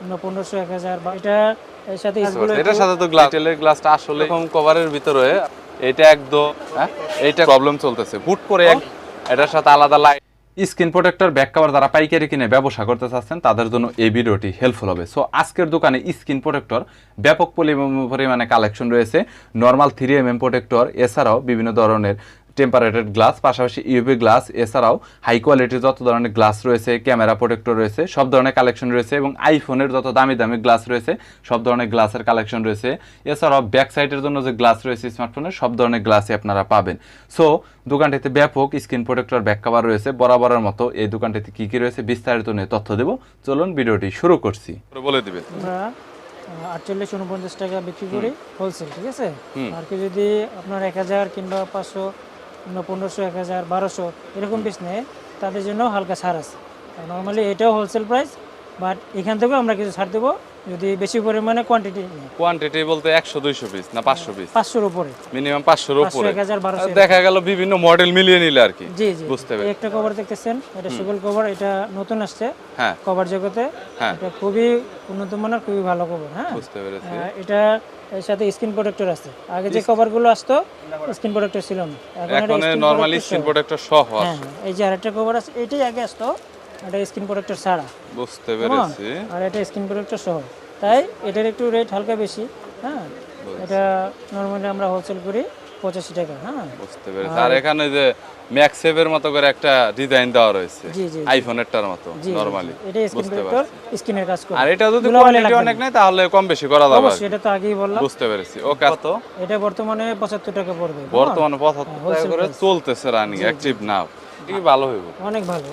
কিংবা পনেরোশো এক হাজার বা এটা এর সাথে বুঝতে এগুলো পারছি। এটার সাথে তো গ্লাস টেলের গ্লাসটা আসলে কম কভারের ভিতরে এটা একদম হ্যাঁ? এইটা প্রবলেম চলতেছে। হুট করে এক- এটার সাথে আলাদা light screen protector back cover যারা পাইকারি কিনে ব্যবসা করতে চাচ্ছেন তাদের জন্য এই ভিডিওটি হেল্পফুল হবে। সো আজকের দোকানে স্ক্রিন প্রোটেক্টর ব্যাপক পরিমাণ- পরিমাণে কালেকশন রয়েছে। Normal three M M protector এছাড়াও বিভিন্ন ধরনের টেম্পারেটেড গ্লাস পাশাপাশি ইউভি গ্লাস এছাড়াও হাই কোয়ালিটির যত ধরনের গ্লাস রয়েছে ক্যামেরা প্রোটেক্টর রয়েছে সব ধরনের কালেকশন রয়েছে এবং আইফোনের যত দামি দামি গ্লাস রয়েছে সব ধরনের গ্লাসের কালেকশন রয়েছে। এছাড়াও ব্যাক সাইডের জন্য যে গ্লাস রয়েছে স্মার্টফোনের সব ধরনের গ্লাসই আপনারা পাবেন। সো দোকানটিতে ব্যাপক স্ক্রিন প্রোটেক্টর ব্যাক কভার রয়েছে। বরাবরের মতো এই দোকানটিতে কি কি রয়েছে বিস্তারিত নিয়ে তথ্য দেব। চলুন ভিডিওটি শুরু করছি। বলে দিবেন। আমরা আটচল্লিশ উনপঞ্চাশ টাকা বিক্রি করি হোলসেল ঠিক আছে? আর কি যদি আপনার এক হাজার কিংবা পাঁচশো পনেরোশো, এক হাজার, বারোশো, এরকম পিস নেয়। তাদের জন্য হালকা ছাড় আছে। নর্মালি এটাও হোলসেল প্রাইস বাট এখান থেকেও আমরা কিছু ছাড় দেবো। যদি বেশি পরিমাণে কোয়ান্টিটি কোয়ান্টিটি বলতে একশো দুইশো পিস না পাঁচশো পিস পাঁচশোর উপরে। মিনিমাম পাঁচশোর পাঁচশো উপরে। এক হাজার বারোশো আর দেখা গেল বিভিন্ন মডেল মিলিয়ে নিলে আর কি। জি জি। বুঝতে পেরেছি। একটা কভার দেখতেছেন এটা সুগল কভার এটা নতুন আসছে হ্যাঁ। কভার জগতে। হ্যাঁ। এটা খুবই উন্নত মানের খুবই ভালো কভার হ্যাঁ। বুঝতে পেরেছি। এটা এর সাথে স্ক্রিন প্রোটেক্টর আছে। আগে যে কভারগুলো আসতো স্ক্রিন প্রোটেক্টর ছিল না। এখন নরমালি স্ক্রিন। প্রোটেক্টর সহ হ্যাঁ হ্যাঁ, এই যে আরেকটা কভার আছে এটাই আগে আসতো। এটা স্ক্রিন প্রোটেক্টর ছাড়া। বুঝতে পেরেছি। আর এটা স্ক্রিন প্রোটেক্টর সহ। তাই এটার একটু রেট হালকা বেশি হ্যাঁ? এটা নর্মালি আমরা হোলসেল করি পঁচাশি টাকা হ্যাঁ? বুঝতে পেরেছি। আর এখানে যে ম্যাক্সেভের মতো করে একটা ডিজাইন দেওয়া রয়েছে জি জি আইফোনেরটার মতো নরমালি এটা স্ক্রিন বুঝতে প্রোটেক্টর স্ক্রিনের কাজ করে। আর এটা যদি কোয়ালিটি অনেক। নেই তাহলে কম বেশি করা যাবে। অবশ্যই এটা তো আগেই বললাম। বুঝতে পেরেছি। ওকে কত এটা বর্তমানে পঁচাত্তর টাকা পড়বে বর্তমানে পঁচাত্তর টাকা করে চলতেছে রানিং অ্যাক্টিভ নাও কি ভালো হইব? অনেক ভালো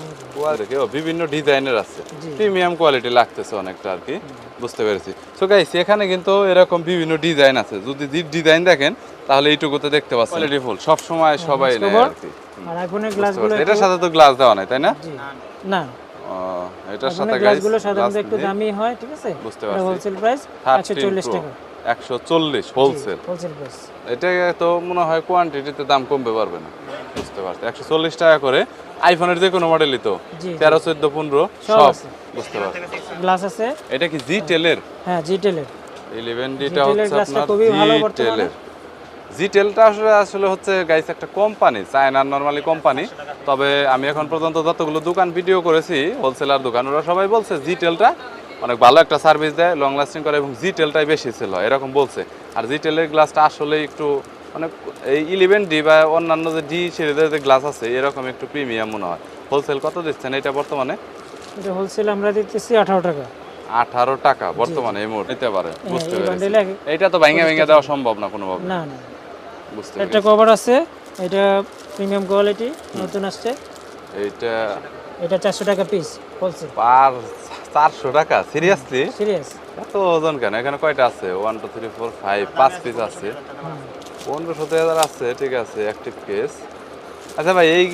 ও বিভিন্ন ডিজাইনের আছে। প্রিমিয়াম কোয়ালিটি লাগতেছে অনেকটা আর কি বুঝতে পেরেছি। সো গাইস এখানে কিন্তু এরকম বিভিন্ন ডিজাইন আছে। যদি ডিজাইন দেখেন তাহলে এইটুকুতে দেখতে পাচ্ছেন। কোয়ালিটি ফুল সব সময় সবাই নেয় আর কি। আর আইফোনের গ্লাসগুলো। এটার সাথে তো গ্লাস দেওয়া নাই তাই না? না। ও, এটার সাথে গ্লাসগুলো সাধারণত একটু দামি হয় ঠিক আছে? বুঝতে পারছি। হোলসেল প্রাইস একশো চল্লিশ টাকা। একশো চল্লিশ হোলসেল এটা তো মনে হয় কোয়ান্টিটিতে দাম কমবে পারবে না। বুঝতে পারছি। একশো চল্লিশ টাকা করে আইফোনের যে কোনো মডেলই তো। তেরো চোদ্দ পনেরো সব বুঝতে পারছি। গ্লাস আছে। এটা কি জি টেলের হ্যাঁ ইলেভেন ডিটা হচ্ছে আপনার খুবই ভালো জি টেলের জি আসলে আসলে হচ্ছে গাইস একটা কোম্পানি চায়নার নর্মালি কোম্পানি তবে আমি এখন পর্যন্ত যতগুলো দোকান ভিডিও করেছি হোলসেলার দোকান ওরা সবাই বলছে জি টেলটা অনেক ভালো একটা সার্ভিস দেয় লং লাস্টিং করে এবং জি টেলটাই বেশি ছিল এরকম বলছে। আর জি টেলের গ্লাসটা আসলে একটু অনেক এই ইলেভেন ডি বা অন্যান্য যে ডি সিরিজের যে গ্লাস আছে এরকম একটু প্রিমিয়াম মনে হয়। হোলসেল কত দিচ্ছেন এটা বর্তমানে? এটা হোলসেল আমরা দিতেছি আঠারো টাকা। আঠারো টাকা বর্তমানে এই মুহূর্তে নিতে পারে বুঝতে পেরেছি। এইটা তো ভেঙে ভেঙে দেওয়া সম্ভব না কোনোভাবে। না না। বুঝতে একটা কভার আছে এটা প্রিমিয়াম কোয়ালিটি নতুন আসছে। এইটা এটা চারশো টাকা পিস হোলসেল পার চারশো টাকা? সিরিয়াসলি সিরিয়াস এত ওজন কেন? এখানে কয়টা আছে? One two three four five পাঁচ পিস আছে। পনেরো সতেরো হাজার আছে ঠিক আছে অ্যাক্টিভ কেস আচ্ছা ভাই এই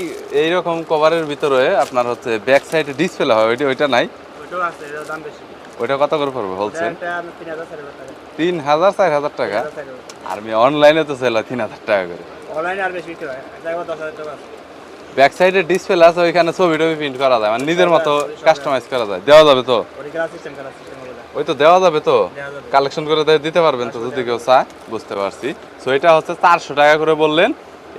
এইরকম কভারের ভিতরে আপনার হচ্ছে ব্যাক সাইডে ডিসপ্লে হয় ওইটা ওইটা নাই? ওইটাও আছে এটার দাম বেশি। ওইটা কত করে পড়বে হোলসেল তিন হাজার চার হাজার টাকা। আর আমি অনলাইনে তো সেল হয় তিন হাজার টাকা করে। অনলাইনে আর বেশি হয় ব্যাক সাইডে ডিসপ্লে আছে ওইখানে ছবি টবি প্রিন্ট করা যায় মানে নিজের মতো কাস্টমাইজ করা যায়। দেওয়া যাবে তো। ওই তো দেওয়া যাবে তো? কালেকশন করে দিতে পারবেন তো যদি কেউ চায় বুঝতে পারছি। সো এটা হচ্ছে চারশো টাকা করে বললেন।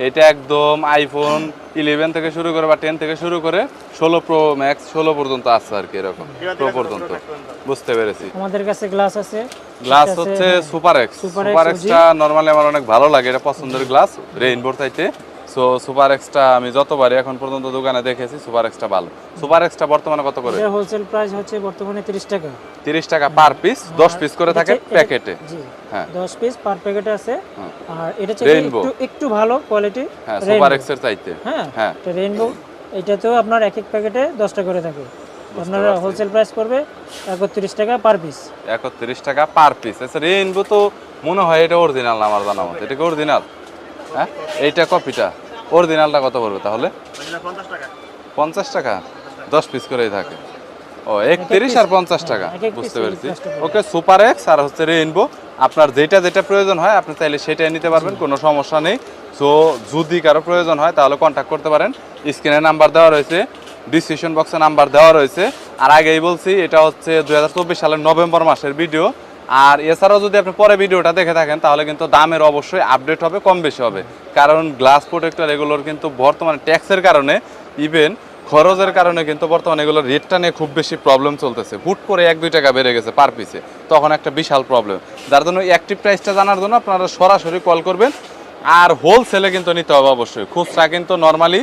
এটা একদম আইফোন ইলেভেন থেকে শুরু করে বা টেন থেকে শুরু করে ষোলো প্রো ম্যাক্স ষোলো পর্যন্ত আছে আর কি এরকম প্রো পর্যন্ত। বুঝতে পেরেছি। আমাদের কাছে গ্লাস আছে। গ্লাস হচ্ছে। Super X super extra normally আমার অনেক ভালো লাগে এটা পছন্দের গ্লাস রেইনবোর চাইতে সো সুপার এক্সটা আমি যতবারই এখন পর্যন্ত দোকানে দেখেছি সুপার এক্সটা ভালো। সুপার এক্সটা বর্তমানে কত করে? হোলসেল প্রাইস হচ্ছে বর্তমানে তিরিশ টাকা। তিরিশ টাকা পার পিস দশ পিস করে থাকে প্যাকেটে জি হ্যাঁ। দশ পিস পার প্যাকেটে আছে। আর এটা হচ্ছে একটু একটু ভালো কোয়ালিটি হ্যাঁ সুপার এক্সের চাইতে। হ্যাঁ হ্যাঁ। এটা রেইনবো এটাতেও আপনার এক এক প্যাকেটে দশটা করে থাকে। আপনার হোলসেল প্রাইস পড়বে একত্রিশ টাকা পার পিস একত্রিশ টাকা পার পিস আচ্ছা রেইনবো তো মনে হয় এটা অরিজিনাল আমার জানা মতো। এটা কি অরিজিনাল হ্যাঁ এইটা কপিটা অরিজিনালটা কত পড়বে তাহলে? পঞ্চাশ টাকা। দশ পিস করেই থাকে। ও একত্রিশ আর পঞ্চাশ টাকা। এক piece বুঝতে পেরেছি। ওকে সুপার এক্স আর হচ্ছে রেইনবো আপনার যেটা যেটা প্রয়োজন হয় আপনি চাইলে সেটাই নিতে পারবেন কোনো সমস্যা নেই। সো যদি কারও প্রয়োজন হয় তাহলে কন্ট্যাক্ট করতে পারেন। স্ক্রিনে নাম্বার দেওয়া রয়েছে ডিসক্রিপশন বক্সে নাম্বার দেওয়া রয়েছে। আর আগেই বলছি এটা হচ্ছে দু হাজার চব্বিশ সালের নভেম্বর মাসের ভিডিও আর এছাড়াও যদি আপনি পরে ভিডিওটা দেখে থাকেন তাহলে কিন্তু দামের অবশ্যই আপডেট হবে কম বেশি হবে। কারণ গ্লাস প্রোটেক্টর এগুলোর কিন্তু বর্তমানে ট্যাক্সের কারণে ইভেন খরচের কারণে কিন্তু বর্তমানে এগুলোর রেটটা নিয়ে খুব বেশি প্রবলেম চলতেছে। হুট করে এক দুই টাকা বেড়ে গেছে পার পিসে তখন একটা বিশাল প্রবলেম যার জন্য অ্যাক্টিভ প্রাইসটা জানার জন্য আপনারা সরাসরি কল করবেন। আর হোলসেলে কিন্তু নিতে হবে অবশ্যই। খুচরা কিন্তু নর্মালি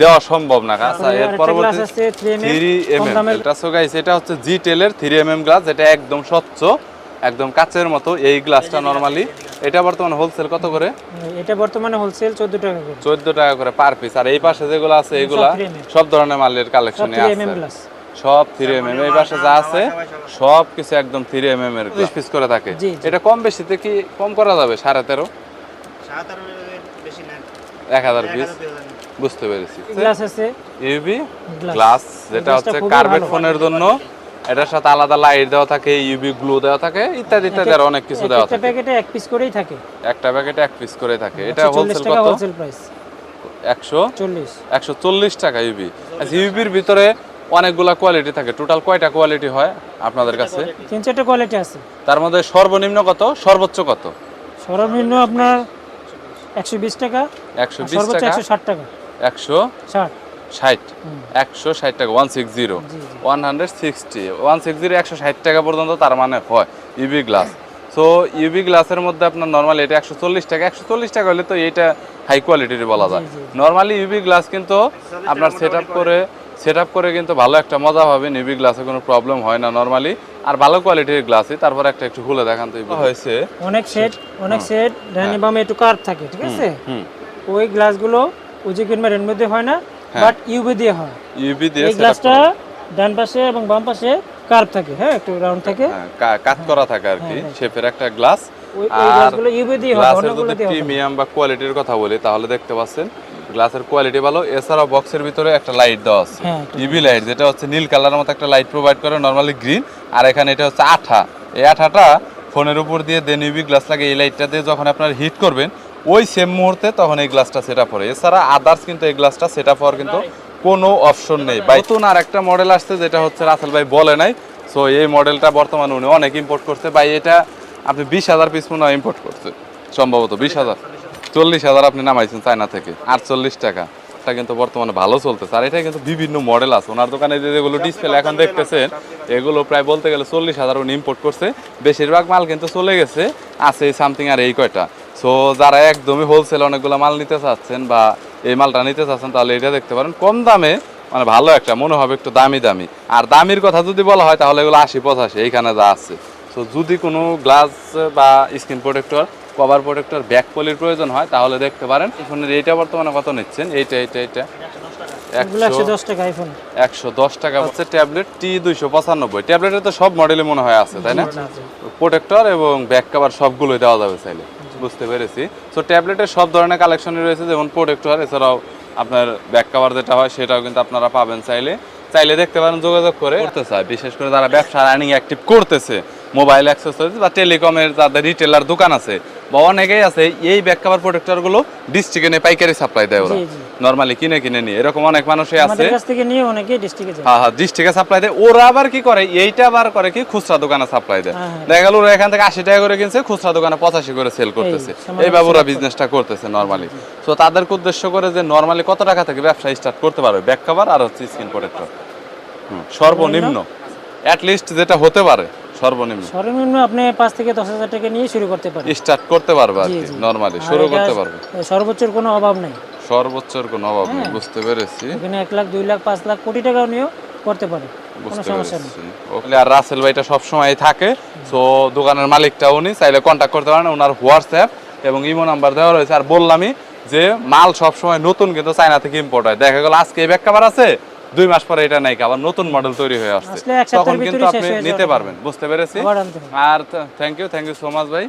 দেওয়া সম্ভব না। আচ্ছা এর পরবর্তী glass আছে 3mm থ্রি এম এম এটা এটা হচ্ছে জি টেলের থ্রি এম এম গ্লাস যেটা একদম স্বচ্ছ। একদম কাচের মতো এই গ্লাসটা নর্মালি এটা বর্তমানে হোলসেল কত করে? এটা বর্তমানে হোলসেল চোদ্দ টাকা করে। চোদ্দ টাকা করে পার পিস আর এই পাশে যেগুলো আছে এগুলা সব ধরনের মালের কালেকশনে আছে। সব থ্রি এম এম এই পাশে যা আছে সব কিছু একদম থ্রি এম এম এর পিস করে থাকে। এটা কম বেশিতে কি কম করা যাবে? সাড়ে তেরো? সাত আট বেশি নেন এক হাজার এক পিস। বুঝতে পেরেছি। গ্লাস আছে। ইউবি গ্লাস যেটা হচ্ছে কার্বেট ফোনের জন্য। এটার সাথে আলাদা লাইট দেওয়া থাকে ইউবি গ্লু দেওয়া থাকে ইত্যাদি ইত্যাদি আর অনেক কিছু দেওয়া একটা থাকে। প্যাকেটে এক পিস করেই থাকে। একটা প্যাকেটে এক পিস করে থাকে। এটা হোলসেল কত? হোলসেল প্রাইস একশো? চল্লিশ। একশো চল্লিশ টাকা ইউবি আচ্ছা ইউবির ভিতরে অনেকগুলা কোয়ালিটি থাকে। টোটাল কয়টা কোয়ালিটি হয় আপনাদের কাছে? তিন চারটে কোয়ালিটি আছে। তার মধ্যে সর্বনিম্ন কত? সর্বোচ্চ কত? সর্বনিম্ন আপনার একশো বিশ টাকা একশো আর বিশ সর্বোচ্চ টাকা? একশো ষাট টাকা। একশো ষাট একশো ষাট টাকা one six zero one hundred sixty one six zero একশো ষাট টাকা পর্যন্ত তার মানে হয় ইউবি গ্লাস সো ইউবি গ্লাসের মধ্যে আপনার নর্মালি এটা একশো চল্লিশ টাকা একশো চল্লিশ টাকা হলে তো এটা হাই কোয়ালিটির বলা যায়। নর্মালি ইউবি গ্লাস কিন্তু আপনার সেট আপ করে। সেট আপ করে কিন্তু ভালো একটা মজা পাবেন ইউবি গ্লাসে কোনো প্রবলেম হয় না নর্মালি আর ভালো কোয়ালিটির গ্লাসই তারপর একটা একটু খুলে দেখান তো হয়েছে। অনেক সেট অনেক সেট ডাইনি বামে একটু কার্ভ থাকে ঠিক আছে? হুম। ওই গ্লাসগুলো উজি কিনবার এর মধ্যে হয় না বাট ইউবি দিয়ে হয়। ইউবি দিয়ে এই গ্লাসটা ডান পাশে এবং বাম পাশে কার্ভ থাকে হ্যাঁ একটু রাউন্ড থাকে। হ্যাঁ, কা- কাজ করা থাকে আর কি শেপের একটা গ্লাস দিয়ে হয় অন্যগুলো দিয়ে প্রিমিয়াম বা কোয়ালিটির কথা বলি তাহলে দেখতে পাচ্ছেন গ্লাসের কোয়ালিটি ভালো। এছাড়াও বক্সের ভিতরে একটা লাইট দেওয়া আছে। হ্যাঁ, লাইট যেটা হচ্ছে নীল কালারের মতো একটা লাইট প্রোভাইড করে নর্মালি গ্রিন আর এখানে এটা হচ্ছে আঠা। এই আঠাটা ফোনের উপর দিয়ে দেন ইউভি গ্লাস লাগে এই লাইটটা দিয়ে যখন আপনার হিট করবেন ওই সেম মুহূর্তে তখন এই গ্লাসটা সেট আপ হয় এছাড়া আদার্স কিন্তু এই গ্লাসটা সেট আপ হওয়ার কিন্তু কোনো অপশন নেই। বা নতুন আর একটা মডেল আসছে যেটা হচ্ছে রাসেল ভাই বলে নাই। সো এই মডেলটা বর্তমানে উনি অনেক ইম্পোর্ট করছে। ভাই এটা আপনি বিশ হাজার পিস মনে হয় ইম্পোর্ট করছে। সম্ভবত বিশ হাজার। চল্লিশ হাজার আপনি নামাইছেন চায়না থেকে। আটচল্লিশ টাকা। এটা কিন্তু বর্তমানে ভালো চলতেছে। আর এটা কিন্তু বিভিন্ন মডেল আছে। ওনার দোকানে যে যেগুলো ডিসপ্লে এখন দেখতেছেন এগুলো প্রায় বলতে গেলে চল্লিশ হাজার উনি ইম্পোর্ট করছে। বেশিরভাগ মাল কিন্তু চলে গেছে। আছে সামথিং আর এই কয়টা। সো যারা একদমই হোলসেল অনেকগুলো মাল নিতে চাচ্ছেন বা এই মালটা নিতে চাচ্ছেন তাহলে এটা দেখতে পারেন। কম দামে মানে ভালো একটা মনে হবে একটু দামি দামি। আর দামির কথা যদি বলা হয় তাহলে এগুলো আশি পঁচাশি এইখানে যা আছে। সো যদি কোনো গ্লাস বা screen protector cover protector back পলির প্রয়োজন হয় তাহলে দেখতে পারেন। ফোনের এইটা বর্তমানে কত নিচ্ছেন? এইটা এইটা এইটা। একশো দশ টাকা হচ্ছে ট্যাবলেট টি দুইশো পঁচানব্বই। ট্যাবলেটের তো সব মডেলে মনে হয় আছে তাই না? প্রোটেক্টর এবং ব্যাক কভার সবগুলোই দেওয়া যাবে চাইলে। বুঝতে পেরেছি। সো ট্যাবলেটের সব ধরনের কালেকশনই রয়েছে, যেমন প্রোটেক্টর এছাড়াও আপনার ব্যাক কাভার যেটা হয়, সেটাও কিন্তু আপনারা পাবেন চাইলে। চাইলে দেখতে পারেন যোগাযোগ করে। করতে চায়, বিশেষ করে তারা ব্যবসা রানিং অ্যাক্টিভ করতেছে। মোবাইল অ্যাক্সেসরিজ বা টেলিকমের যাদের রিটেলার দোকান আছে বা অনেকেই আছে এই ব্যাক কভার প্রোটেক্টরগুলো ডিস্ট্রিক্টে পাইকারি সাপ্লাই দেয় ওরা। নর্মালি কিনে কিনে নিয়ে। এরকম অনেক মানুষই আছে। নিয়ে ডিস্ট্রিক্টে হ্যাঁ হ্যাঁ ডিস্ট্রিক্টে সাপ্লাই দেয়। ওরা আবার কি করে? এইটা আবার করে কি? খুচরা দোকানে সাপ্লাই দেয়। হ্যাঁ, হ্যাঁ। দেখা গেল ওরা এখান থেকে আশি টাকা করে কিনছে খুচরা দোকানে পঁচাশি করে সেল করতেছে। এইভাবে ওরা বিজনেসটা করতেছে নর্মালি তো তাদেরকে উদ্দেশ্য করে যে নর্মালি কত টাকা থেকে ব্যবসা স্টার্ট করতে পারবে? ব্যাক কভার আর হচ্ছে স্ক্রিন প্রোটেক্টর সর্বনিম্ন। অ্যাট লিস্ট যেটা হতে পারে। সর্বনিম্ন। সর্বনিম্ন আপনি পাঁচ থেকে দশ হাজার টাকা নিয়ে শুরু করতে পারেন স্টার্ট করতে পারবে আর কি। নর্মালি শুরু করতে পারবে। সর্বোচ্চর কোনো অভাব নেই। সর্বোচ্চর কোনো অভাব হ্যাঁ। নেই বুঝতে পেরেছি। এখানে এক লাখ দুই লাখ পাঁচ লাখ কোটি টাকাও নিয়েও করতে পারে কোনো সমস্যা নেই। আর রাসেল ভাইটা সবসময় থাকে সো দোকানের মালিকটা উনি চাইলে কন্ট্যাক্ট করতে পারেন ওনার হোয়াটসঅ্যাপ এবং ইমো নাম্বার দেওয়া রয়েছে। আর বললামই যে মাল সবসময় নতুন কিন্তু চায়না থেকে ইম্পোর্ট হয়। দেখা গেল আজকে এই কাভার আছে দুই মাস পরে এটা নাই আবার নতুন মডেল তৈরি হয়ে আসছে। তখন কিন্তু আপনি নিতে পারবেন বুঝতে পেরেছি। আর thank you thank you so much ভাই।